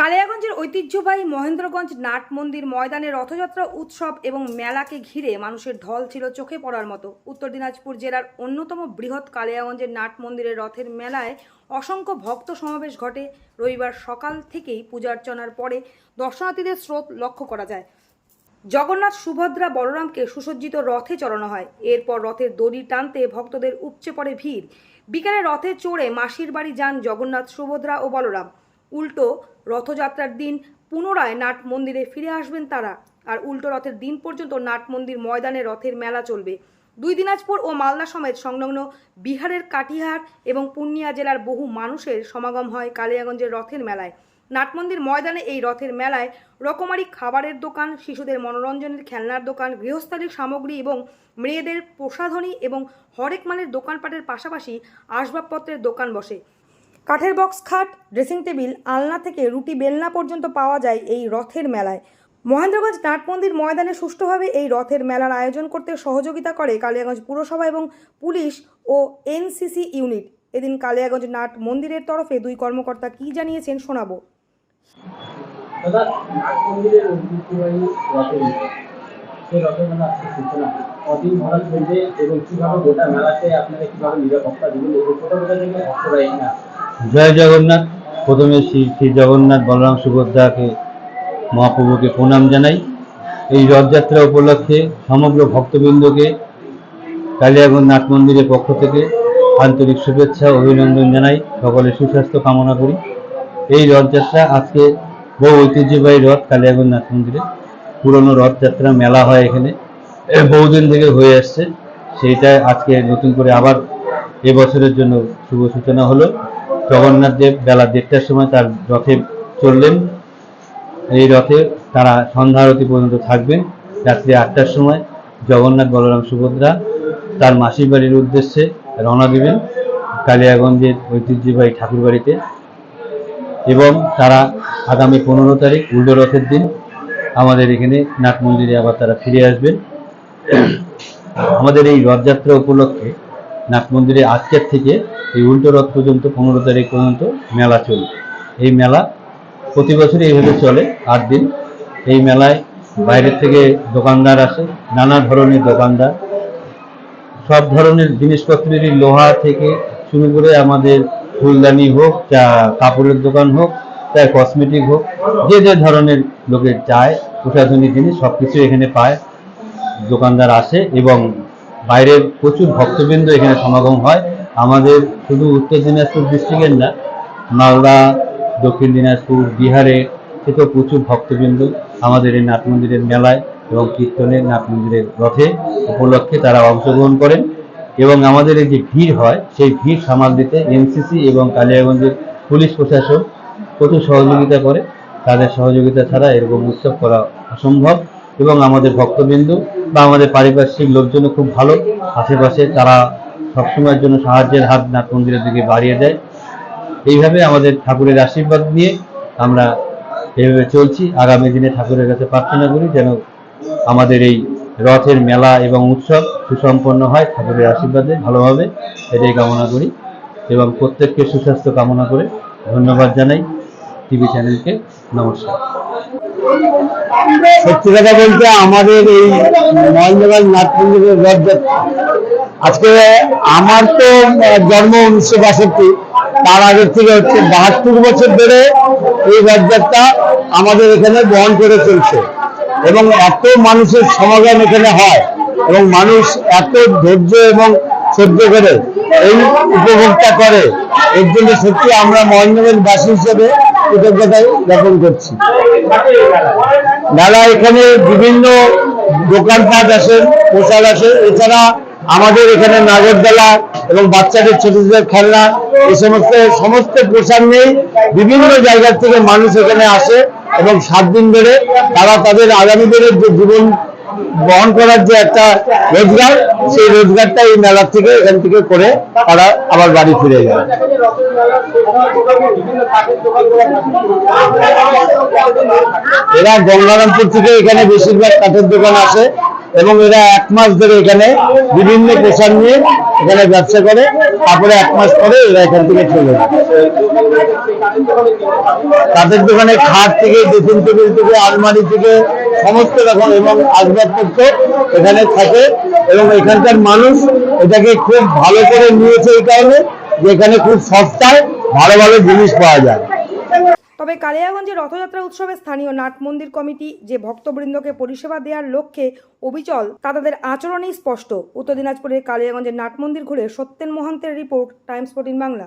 কালিয়াগঞ্জের ঐতিহ্যবাহী মহেন্দ্রগঞ্জ নাট মন্দির ময়দানে রথযাত্রা, উৎসব এবং মেলাকে ঘিরে মানুষের ঢল ছিল চোখে পড়ার মতো। উত্তর দিনাজপুর জেলার অন্যতম বৃহৎ কালিয়াগঞ্জের নাট মন্দিরের রথের মেলায় অসংখ্য ভক্ত সমাবেশ ঘটে। রবিবার সকাল থেকেই পূজার্চনার পরে দর্শনার্থীদের স্রোত লক্ষ্য করা যায়। জগন্নাথ সুভদ্রা বলরামকে সুসজ্জিত রথে চড়ানো হয়। এরপর রথের দড়ি টানতে ভক্তদের উপচে পড়ে ভিড়। বিকালে রথে চড়ে মাসির বাড়ি যান জগন্নাথ সুভদ্রা ও বলরাম। উল্টো রথযাত্রার দিন পুনরায় নাট মন্দিরে ফিরে আসবেন তারা। আর উল্টো রথের দিন পর্যন্ত নাট মন্দির ময়দানে রথের মেলা চলবে। দুই দিনাজপুর ও মালদা সমেত সংলগ্ন বিহারের কাটিহার এবং পূর্ণিয়া জেলার বহু মানুষের সমাগম হয় কালিয়াগঞ্জের রথের মেলায়। নাটমন্দির ময়দানে এই রথের মেলায় রকমারি খাবারের দোকান, শিশুদের মনোরঞ্জনের খেলনার দোকান, গৃহস্থালির সামগ্রী এবং মেয়েদের প্রসাধনী এবং হরেক মালের দোকানপাটের পাশাপাশি আসবাবপত্রের দোকান বসে। কাঠের বক্স খাট, ড্রেসিং টেবিল, আলনা থেকে রুটি বেলনা পর্যন্ত পাওয়া যায় এই রথের মেলায়। মহেন্দ্রগঞ্জ নাটমন্দির ময়দানে সুষ্ঠুভাবে এই রথের মেলার আয়োজন করতে সহযোগিতা করে কালিয়াগঞ্জ পুরসভা এবং পুলিশ ও এনসিসি ইউনিট। এদিন কালিয়াগঞ্জ নাট মন্দিরের তরফে দুই কর্মকর্তা কী জানিয়েছেন শোনাবো। এবং কীভাবে গোটা মেলাতে আপনারা কীভাবে নিরাপত্তা দিবেন কোথা কোথা থেকে আসবে জয় জগন্নাথ। প্রথমে শ্রী শ্রী জগন্নাথ বলরাম সুভদ্রাকে মহাপ্রভুকে প্রণাম জানাই। এই রথযাত্রা উপলক্ষে সমগ্র ভক্তবৃন্দকে কালিয়াগঞ্জ নাট মন্দিরের পক্ষ থেকে আন্তরিক শুভেচ্ছা অভিনন্দন জানাই। সকলের সুস্বাস্থ্য কামনা করি। এই রথযাত্রা আজকে বহু ঐতিহ্যবাহী রথ কালিয়াগঞ্জ নাট মন্দিরে। পুরনো রথযাত্রা মেলা হয় এখানে। বহুদিন থেকে হয়ে আসছে। সেইটা আজকে নতুন করে আবার এবছরের জন্য শুভ সূচনা হলো। জগন্নাথ দেব বেলা দেড়টার সময় তার রথে চললেন এই রথে তারা সন্ধ্যা আরতি পর্যন্ত থাকবেন রাত্রি আটটার সময় জগন্নাথ বলরাম সুভদ্রা তার মাসির বাড়ির উদ্দেশ্যে রওনা দিবেন কালিয়াগঞ্জের ঐতিহ্যবাহী ঠাকুরবাড়িতে এবং তারা আগামী পনেরো তারিখ উল্টো রথের দিন আমাদের এখানে নাট মন্দিরে আবার তারা ফিরে আসবেন। আমাদের এই রথযাত্রা উপলক্ষে নাট মন্দিরে আজকের থেকে এই উল্টো রথ পর্যন্ত পনেরো তারিখ পর্যন্ত মেলা চলবে। এই মেলা প্রতি বছরই এইভাবে চলে, আট দিন। এই মেলায় বাইরের থেকে দোকানদার আসে, নানা ধরনের দোকানদার। সব ধরনের জিনিসপত্রেরই লোহা থেকে শুরু করে আমাদের ফুলদানি হোক, চা, কাপড়ের দোকান হোক চাই কসমেটিক হোক, যে যে ধরনের লোকের চায় প্রশাসনিক জিনিস সব কিছু এখানে পায়। দোকানদার আসে এবং বাইরের প্রচুর ভক্তবৃন্দ এখানে সমাগম হয়। আমাদের শুধু উত্তর দিনাজপুর ডিস্ট্রিক্টের না, মালদা, দক্ষিণ দিনাজপুর, বিহারে থেকেও প্রচুর ভক্তবৃন্দ আমাদের এই নাট মন্দিরের মেলায় এবং কীর্তনের নাট মন্দিরের রথে উপলক্ষে তারা অংশগ্রহণ করেন এবং আমাদের এই যে ভিড় হয়, সেই ভিড় সামাল দিতে এনসিসি এবং কালিয়াগঞ্জের পুলিশ প্রশাসন প্রচুর সহযোগিতা করে। তাদের সহযোগিতা ছাড়া এরকম উৎসব করা অসম্ভব। এবং আমাদের ভক্তবৃন্দ বা আমাদের পারিপার্শ্বিক লোকজনও খুব ভালো। আশেপাশে তারা সবসময়ের জন্য সাহায্যের হাত নাট মন্দিরের দিকে বাড়িয়ে দেয়। এইভাবে আমাদের ঠাকুরের আশীর্বাদ নিয়ে আমরা এইভাবে চলছি। আগামী দিনে ঠাকুরের কাছে প্রার্থনা করি যেন আমাদের এই রথের মেলা এবং উৎসব সুসম্পন্ন হয়। ঠাকুরের আশীর্বাদে ভালোভাবে এটাই কামনা করি এবং প্রত্যেককে সুস্বাস্থ্য কামনা করে ধন্যবাদ জানাই। টিভি চ্যানেলকে নমস্কার। সত্যি কথা বলতে আমাদের এই মহেন্দ্রগঞ্জ নাটমন্দিরের রথযাত্রা আজকে আমার তো জন্ম উনিশশো বাষট্টি, তার আগের থেকে হচ্ছে বাহাত্তর বছর ধরে এই রথযাত্রা আমাদের এখানে বহন করে চলছে। এবং এত মানুষের সমাগম এখানে হয়, এবং মানুষ এত ধৈর্য এবং সহ্য করে, এই উপভোগটা করে, এর জন্য সত্যি আমরা মহেন্দ্রগঞ্জ বাসী হিসেবে কৃতজ্ঞতা জ্ঞাপন করছি। মেলা এখানে বিভিন্ন দোকানপাট আছে, পোশাক আছে। এছাড়া আমাদের এখানে নাগরদোলা এবং বাচ্চাদের ছোট ছোট খেলনা, এ সমস্ত সমস্ত পোশাক নেই বিভিন্ন জায়গা থেকে মানুষ এখানে আসে এবং সাত দিন ধরে তারা তাদের আগামী দিনের যে জীবন বহন করার যে একটা রোজগার, সেই রোজগারটা এই মেলা থেকে, এখান থেকে করে তারা আবার বাড়ি ফিরে যায়। এরা গঙ্গারামপুর থেকে এখানে বেশিরভাগ কাঠের দোকান আসে এবং এরা এক মাস ধরে এখানে বিভিন্ন পোশাক নিয়ে এখানে ব্যবসা করে, তারপরে এক মাস পরে এরা এখান থেকে চলে তাদের দোকানে খাট থেকে ড্রেসিং টেবিল থেকে, আলমারি থেকে সমস্ত রকম এবং আসবাবপত্র এখানে থাকে এবং এখানকার মানুষ এটাকে খুব ভালো করে নিয়েছে এই কারণে যে এখানে খুব সস্তায় ভালো ভালো জিনিস পাওয়া যায়। তবে কালিয়াগঞ্জে রথযাত্রা উৎসবে স্থানীয় নাট মন্দির কমিটি যে ভক্তবৃন্দকে পরিষেবা দেওয়ার লক্ষ্যে অবিচল, তা তাদের আচরণেই স্পষ্ট। উত্তর দিনাজপুরের কালিয়াগঞ্জের নাট মন্দির ঘুরে সত্যেন মহান্তের রিপোর্ট, টাইমস ফোর্টিন বাংলা।